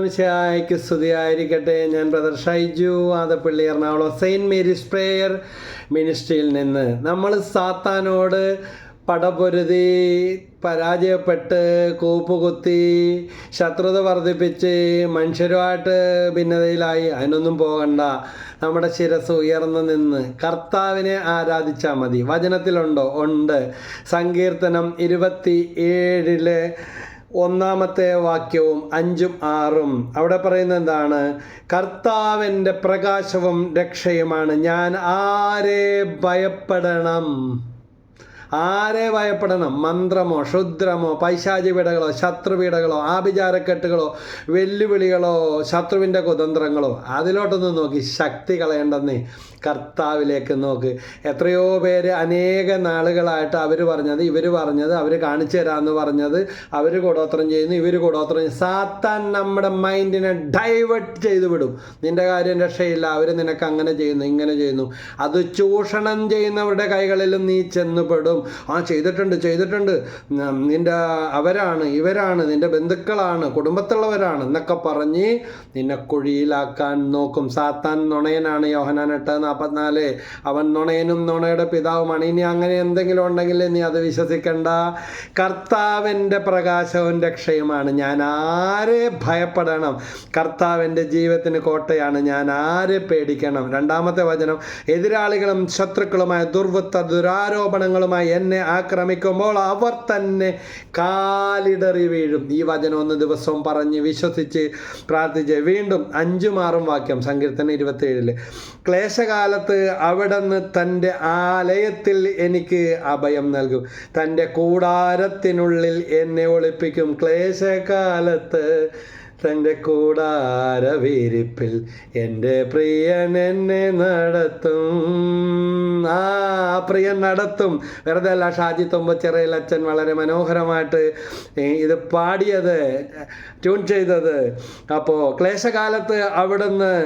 മിശിഹായ്ക്ക് സ്തുതിയായിരിക്കട്ടെ. ഞാൻ brother Shaiju Adappally Ernakulam Saint Mary's prayer മിനിസ്ട്രിയിൽ നിന്ന്. നമ്മൾ സാത്താനോട് പടപൊരുതി പരാജയപ്പെട്ട് കൂപ്പുകുത്തി ശത്രുത വർദ്ധിപ്പിച്ച് മനുഷ്യരുമായിട്ട് ഭിന്നതയിലായി അതിനൊന്നും പോകണ്ട. നമ്മുടെ ശിരസ് ഉയർന്നു നിന്ന് കർത്താവിനെ ആരാധിച്ചാൽ മതി. വചനത്തിലുണ്ടോ? ഉണ്ട്. സങ്കീർത്തനം ഇരുപത്തി ഏഴിൽ ഒന്നാമത്തെ വാക്യവും അഞ്ചും ആറും. അവിടെ പറയുന്നത് എന്താണ്? കർത്താവിന്റെ പ്രകാശവും രക്ഷയുമാണ്. ഞാൻ ആരെ ഭയപ്പെടണം? ആരെ ഭയപ്പെടണം? മന്ത്രമോ ക്ഷുദ്രമോ പൈശാചിപീഠകളോ ശത്രുപീഠകളോ ആഭിചാരക്കെട്ടുകളോ വെല്ലുവിളികളോ ശത്രുവിന്റെ കുതന്ത്രങ്ങളോ? അതിലോട്ടൊന്നും നോക്കി. ശക്തി കളയേണ്ടെന്നേ കർത്താവിലേക്ക് നോക്ക്. എത്രയോ പേര് അനേക നാളുകളായിട്ട് അവർ പറഞ്ഞത് ഇവർ പറഞ്ഞത് അവർ കാണിച്ചു തരാമെന്ന് പറഞ്ഞത് അവർ കൂടോത്രം ചെയ്യുന്നു ഇവർ കൂടോത്രം സാത്താൻ നമ്മുടെ മൈൻഡിനെ ഡൈവേർട്ട് ചെയ്തു വിടും. നിന്റെ കാര്യം രക്ഷയില്ല അവർ നിനക്ക് അങ്ങനെ ചെയ്യുന്നു ഇങ്ങനെ ചെയ്യുന്നു. അത് ചൂഷണം ചെയ്യുന്നവരുടെ കൈകളിലും നീ ചെന്നുപെടും. ആ ചെയ്തിട്ടുണ്ട് ചെയ്തിട്ടുണ്ട്. നിന്റെ അവരാണ് ഇവരാണ് നിന്റെ ബന്ധുക്കളാണ് കുടുംബത്തുള്ളവരാണ് എന്നൊക്കെ പറഞ്ഞ് നിന്നെ കുഴിയിലാക്കാൻ നോക്കും. സാത്താൻ നുണയനാണ് യോഹനാൻ എട്ട് നാൽപ്പത്തിനാല് അവൻ നുണയനും നുണയുടെ പിതാവുമാണ് ഇനി അങ്ങനെ എന്തെങ്കിലും ഉണ്ടെങ്കിൽ നീ അത് വിശ്വസിക്കണ്ട. കർത്താവിന്റെ പ്രകാശവും രക്ഷയുമാണ്. ഞാൻ ആരെ ഭയപ്പെടണം? കർത്താവിന്റെ ജീവിതത്തിന് കോട്ടയാണ്. ഞാൻ ആരെ പേടിക്കണം? രണ്ടാമത്തെ വചനം എതിരാളികളും ശത്രുക്കളുമായ ദുർവൃത്ത ദുരാരോപണങ്ങളുമായി എന്നെ ആക്രമിക്കുമ്പോൾ അവർ തന്നെ കാലിടറി വീഴും. ഈ വചനം ഒന്ന് ദിവസവും പറഞ്ഞ് വിശ്വസിച്ച് പ്രാർത്ഥിച്ച് വീണ്ടും അഞ്ചും ആറും വാക്യം. സങ്കീർത്തനം ഇരുപത്തിയേഴിൽ. ക്ലേശകാലത്ത് അവിടുന്ന് തന്റെ ആലയത്തിൽ എനിക്ക് അഭയം നൽകും. തന്റെ കൂടാരത്തിനുള്ളിൽ എന്നെ ഒളിപ്പിക്കും. ക്ലേശകാലത്ത് തന്റെ കൂടാരവിരിപ്പിൽ എന്റെ പ്രിയൻ എന്നെ നടത്തും. ആ പ്രിയൻ നടത്തും. വെറുതെ അല്ല ഷാജി ചെറിയ അച്ഛൻ വളരെ മനോഹരമായിട്ട് ഇത് പാടിയത് ട്യൂൺ ചെയ്തത്. അപ്പോൾ ക്ലേശകാലത്ത് അവിടുന്ന്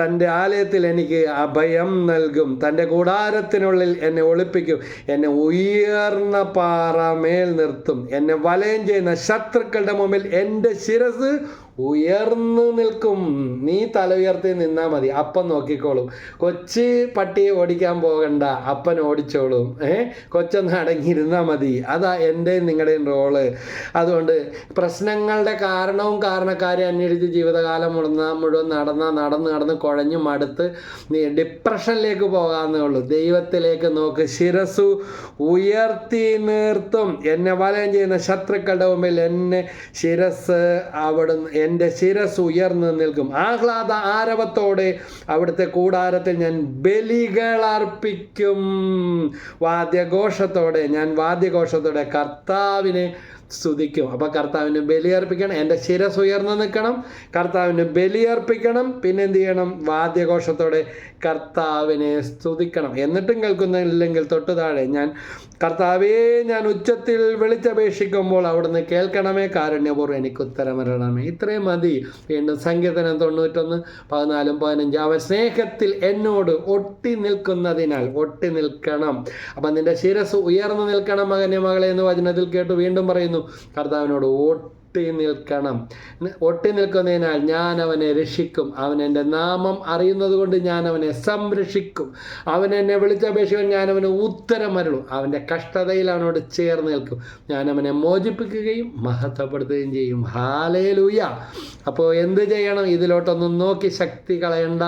തന്റെ ആലയത്തിൽ എനിക്ക് അഭയം നൽകും. തന്റെ കൂടാരത്തിനുള്ളിൽ എന്നെ ഒളിപ്പിക്കും. എന്നെ ഉയർന്ന പാറമേൽ നിർത്തും. എന്നെ വലയം ചെയ്യുന്ന ശത്രുക്കളുടെ മുമ്പിൽ എന്റെ ശിരസ് ഉയർന്നു നിൽക്കും. നീ തല ഉയർത്തി നിന്നാൽ മതി. അപ്പം നോക്കിക്കോളും. കൊച്ച് പട്ടിയെ ഓടിക്കാൻ പോകണ്ട. അപ്പൻ ഓടിച്ചോളും. ഏ? കൊച്ചൊന്ന് അടങ്ങിയിരുന്നാൽ മതി. അതാ എന്റെയും നിങ്ങളുടെയും റോൾ. അതുകൊണ്ട് പ്രശ്നങ്ങളുടെ കാരണവും കാരണക്കാരെ അന്വേഷിച്ച് ജീവിതകാലം മുഴുന്ന മുഴുവൻ നടന്ന നടന്ന് നടന്ന് കുഴഞ്ഞു മടുത്ത് നീ ഡിപ്രഷനിലേക്ക് പോകാമെന്നേ ഉള്ളൂ. ദൈവത്തിലേക്ക് നോക്ക്. ശിരസു ഉയർത്തി നിർത്തും. എന്നെ വലയം ചെയ്യുന്ന ശത്രുക്കളുടെ മുമ്പിൽ എന്നെ ശിരസ് അവിടുന്ന് എന്റെ ശിരസ് ഉയർന്നു നിൽക്കും. ആഹ്ലാദ ആരവത്തോടെ അവിടുത്തെ കൂടാരത്തിൽ ഞാൻ ബലികൾ അർപ്പിക്കും. വാദ്യഘോഷത്തോടെ ഞാൻ വാദ്യഘോഷത്തോടെ കർത്താവിനെ സ്തുതിക്കും അപ്പോൾ കർത്താവിന് ബലിയർപ്പിക്കണം എന്റെ ശിരസ് ഉയർന്നു നിൽക്കണം. കർത്താവിന് ബലിയർപ്പിക്കണം പിന്നെ എന്ത് ചെയ്യണം? വാദ്യഘോഷത്തോടെ കർത്താവിനെ സ്തുതിക്കണം. എന്നിട്ടും കേൾക്കുന്നില്ലെങ്കിൽ തൊട്ടു താഴെ ഞാൻ കർത്താവേ ഞാൻ ഉച്ചത്തിൽ വിളിച്ചപേക്ഷിക്കുമ്പോൾ അവിടുന്ന് കേൾക്കണമേ. കാരുണ്യപൂർവം എനിക്ക് ഉത്തരമരണമേ ഇത്രയും മതി. വീണ്ടും സങ്കീർത്തനം തൊണ്ണൂറ്റൊന്ന് പതിനാലും പതിനഞ്ച്. അവൻ സ്നേഹത്തിൽ എന്നോട് ഒട്ടി നിൽക്കുന്നതിനാൽ ഒട്ടി നിൽക്കണം. അപ്പം നിന്റെ ശിരസ് ഉയർന്നു നിൽക്കണം മകനെ മകളെ എന്ന് വചനത്തിൽ കേട്ടു. വീണ്ടും പറയുന്നു കർത്താവിനോട് ഒട്ടി നിൽക്കണം. ഒട്ടി നിൽക്കുന്നതിനാൽ ഞാൻ അവനെ രക്ഷിക്കും. അവൻ എന്റെ നാമം അറിയുന്നത് കൊണ്ട് ഞാൻ അവനെ സംരക്ഷിക്കും. അവൻ എന്നെ വിളിച്ചപേക്ഷിക്കാൻ ഞാൻ അവന് ഉത്തരം അരുളും. അവന്റെ കഷ്ടതയിൽ അവനോട് ചേർന്ന് നിൽക്കും. ഞാൻ അവനെ മോചിപ്പിക്കുകയും മഹത്വപ്പെടുത്തുകയും ചെയ്യും. ഹാലേലൂയ. അപ്പോൾ എന്ത് ചെയ്യണം? ഇതിലോട്ടൊന്നും നോക്കി ശക്തി കളയണ്ട.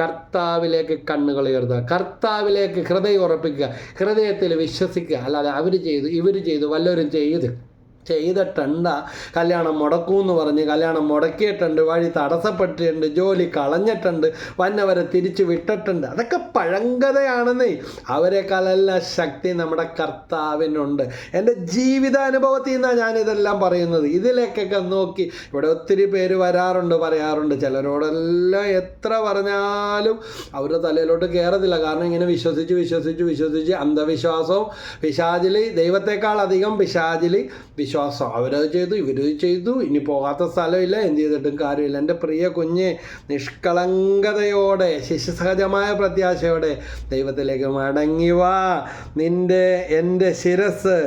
കർത്താവിലേക്ക് കണ്ണുകൾ ഉയർത്തുക. കർത്താവിലേക്ക് ഹൃദയം ഉറപ്പിക്കുക. ഹൃദയത്തിൽ വിശ്വസിക്കുക. അല്ലാതെ അവർ ചെയ്തു ഇവർ ചെയ്തു വല്ലവരും ചെയ്ത് ചെയ്തിട്ടുണ്ട് കല്യാണം മുടക്കൂ എന്ന് പറഞ്ഞ് കല്യാണം മുടക്കിയിട്ടുണ്ട് വഴി തടസ്സപ്പെട്ടിട്ടുണ്ട് ജോലി കളഞ്ഞിട്ടുണ്ട് വന്നവരെ തിരിച്ചു വിട്ടിട്ടുണ്ട്. അതൊക്കെ പഴങ്കഥയാണെന്നേ. അവരെക്കാളെല്ലാം ശക്തി നമ്മുടെ കർത്താവിനുണ്ട്. എന്റെ ജീവിതാനുഭവത്തിൽ നിന്നാണ് ഞാനിതെല്ലാം പറയുന്നത്. ഇതിലേക്കൊക്കെ നോക്കി ഇവിടെ ഒത്തിരി പേര് വരാറുണ്ട് പറയാറുണ്ട്. ചിലരോടെല്ലാം എത്ര പറഞ്ഞാലും അവരുടെ തലയിലോട്ട് കയറത്തില്ല. കാരണം ഇങ്ങനെ വിശ്വസിച്ച് വിശ്വസിച്ച് വിശ്വസിച്ച് അന്ധവിശ്വാസവും പിശാചിലി ദൈവത്തെക്കാൾ അധികം പിശാചിൽ വിശ്വാസം. അവരത് ചെയ്തു ഇവരത് ചെയ്തു. ഇനി പോകാത്ത സ്ഥലമില്ല. എന്ത് ചെയ്തിട്ടും കാര്യമില്ല. എന്റെ പ്രിയ കുഞ്ഞ് നിഷ്കളങ്കതയോടെ ശിശുസഹജമായ പ്രത്യാശയോടെ ദൈവത്തിലേക്ക് മടങ്ങി വാ. നിന്റെ എന്റെ ശിരസ്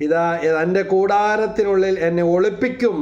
ഇതാ എന്റെ കൂടാരത്തിനുള്ളിൽ എന്നെ ഒളിപ്പിക്കും.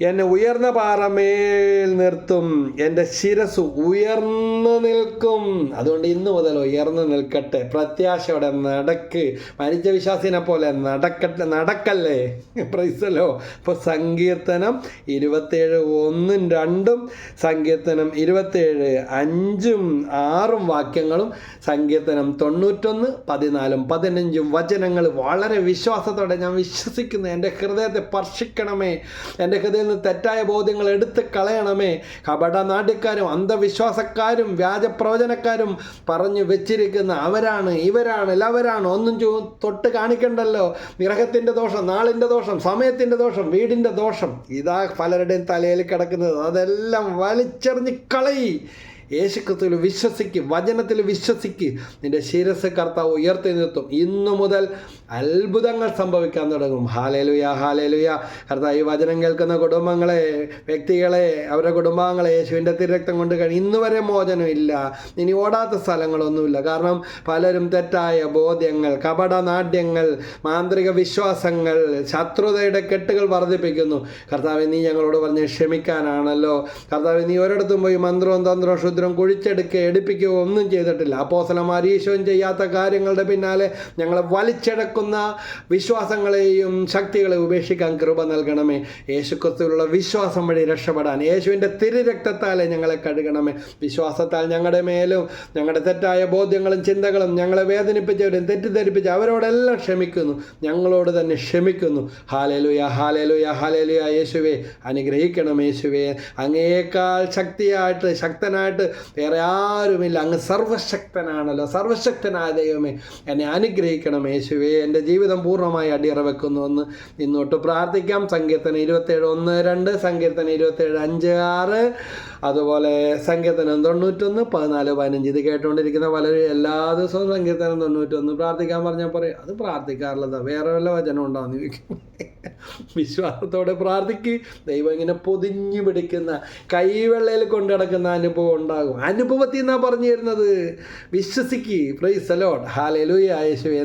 എന്നെ ഉയർന്ന പാറമേൽ നിർത്തും. എന്റെ ശിരസ് ഉയർന്നു നിൽക്കും. അതുകൊണ്ട് ഇന്നു മുതൽ ഉയർന്നു നിൽക്കട്ടെ. പ്രത്യാശയോടെ നടക്ക്. മരിച്ച വിശ്വാസിനെ പോലെ നടക്കട്ടെ. നടക്കല്ലേ? പ്രൈസലോ ഇപ്പൊ സങ്കീർത്തനം ഇരുപത്തേഴ് ഒന്നും രണ്ടും സങ്കീർത്തനം ഇരുപത്തേഴ് അഞ്ചും ആറും വാക്യങ്ങളും സങ്കീർത്തനം തൊണ്ണൂറ്റൊന്ന് പതിനാലും പതിനഞ്ചും വചനങ്ങൾ. വളരെ വിശ്വാസത്തോടെ ഞാൻ വിശ്വസിക്കുന്നു. എന്റെ ഹൃദയത്തെ സ്പർശിക്കണമേ. എന്റെ ഹൃദയത്തിൽ നിന്ന് തെറ്റായ ബോധ്യങ്ങൾ എടുത്ത് കളയണമേ. കപടനാട്യക്കാരും അന്ധവിശ്വാസക്കാരും വ്യാജപ്രവചനക്കാരും പറഞ്ഞു വെച്ചിരിക്കുന്ന അവരാണ് ഇവരാണ് എല്ലാവരാണ് ഒന്നും തൊട്ട് കാണിക്കണ്ടല്ലോ. ഗ്രഹത്തിന്റെ ദോഷം നാളിന്റെ ദോഷം സമയത്തിന്റെ ദോഷം വീടിന്റെ ദോഷം. ഇതാ പലരുടെയും തലയിൽ കിടക്കുന്നത്. അതെല്ലാം വലിച്ചെറിഞ്ഞ് കളയി. യേശുക്രിസ്തുവിൽ വിശ്വസിക്ക് വചനത്തിൽ വിശ്വസിക്ക്. നിന്റെ ശിരസ് കർത്താവ് ഉയർത്തി നിർത്തും. ഇന്നു മുതൽ അത്ഭുതങ്ങൾ സംഭവിക്കാൻ തുടങ്ങും. Hallelujah hallelujah. കർത്താവ് ഈ വചനം കേൾക്കുന്ന കുടുംബങ്ങളെ വ്യക്തികളെ അവരുടെ കുടുംബാംഗങ്ങളെ യേശുവിന്റെ തിരക്തം കൊണ്ട് കഴിഞ്ഞു ഇന്ന് വരെ മോചനമില്ല ഇനി ഓടാത്ത സ്ഥലങ്ങളൊന്നുമില്ല. കാരണം പലരും തെറ്റായ ബോധ്യങ്ങൾ കപടനാട്യങ്ങൾ മാന്ത്രിക വിശ്വാസങ്ങൾ ശത്രുതയുടെ കെട്ടുകൾ വർദ്ധിപ്പിക്കുന്നു. കർത്താവ് നീ ഞങ്ങളോട് പറഞ്ഞ് ക്ഷമിക്കാനാണല്ലോ. കർത്താവ് നീ ഒരിടത്തും പോയി മന്ത്രവും തന്ത്രവും ക്ഷുദ്രം കുഴിച്ചെടുക്കുക എടുപ്പിക്കുകയോ ഒന്നും ചെയ്തിട്ടില്ല. അപ്പോസലമാർ ഈശോയും ചെയ്യാത്ത കാര്യങ്ങളുടെ പിന്നാലെ ഞങ്ങളെ വലിച്ചെടുക്കുന്ന വിശ്വാസങ്ങളെയും ശക്തികളെ ഉപേക്ഷിക്കാൻ കൃപ നൽകണമേ. യേശുക്രിസ്തുവിലുള്ള വിശ്വാസം വഴി രക്ഷപ്പെടാൻ യേശുവിന്റെ തിരുരക്തത്താലെ ഞങ്ങളെ കഴുകണമേ. വിശ്വാസത്താൽ ഞങ്ങളുടെ മേലും ഞങ്ങളുടെ തെറ്റായ ബോധ്യങ്ങളും ചിന്തകളും ഞങ്ങളെ വേദനിപ്പിച്ചവരും തെറ്റിദ്ധരിപ്പിച്ച അവരോടെല്ലാം ക്ഷമിക്കുന്നു. ഞങ്ങളോട് തന്നെ ക്ഷമിക്കുന്നു. Hallelujah hallelujah hallelujah. യേശുവേ അനുഗ്രഹിക്കണം യേശുവേ. അങ്ങേക്കാൾ ശക്തിയായിട്ട് ശക്തനായിട്ട് വേറെ ആരുമില്ല. അങ്ങ് സർവശക്തനാണല്ലോ. സർവശക്തനായ ദൈവമേ എന്നെ അനുഗ്രഹിക്കണം യേശുവേ. എന്റെ ജീവിതം പൂർണമായി അടിയറ വെക്കുന്നു എന്ന് ഇന്നോട്ട് പ്രാർത്ഥിക്കാം. സങ്കീർത്തനം ഇരുപത്തേഴ് ഒന്ന് രണ്ട് സങ്കീർത്തനം ഇരുപത്തേഴ് അഞ്ച് ആറ്. അതുപോലെ സങ്കീർത്തനം തൊണ്ണൂറ്റൊന്ന് പതിനാല് പതിനഞ്ച്. ഇത് കേട്ടുകൊണ്ടിരിക്കുന്ന പലരും എല്ലാ ദിവസവും സങ്കീർത്തനം തൊണ്ണൂറ്റൊന്ന് പ്രാർത്ഥിക്കാൻ പറഞ്ഞാൽ പറയും അത് പ്രാർത്ഥിക്കാറുള്ളതാ. വേറെ വല്ല വചനം ചോദിക്കും. വിശ്വാസത്തോടെ പ്രാർത്ഥിക്ക്. ദൈവം ഇങ്ങനെ പൊതിഞ്ഞു പിടിക്കുന്ന കൈവെള്ളയിൽ കൊണ്ടു കിടക്കുന്ന അനുഭവം ഉണ്ടാകും അനുഭവത്തിൽ നിന്നാണ് പറഞ്ഞു തരുന്നത് വിശ്വസിക്ക് പ്രൈസ് അലോട്ട് ഹാലലുയ യേശുവേ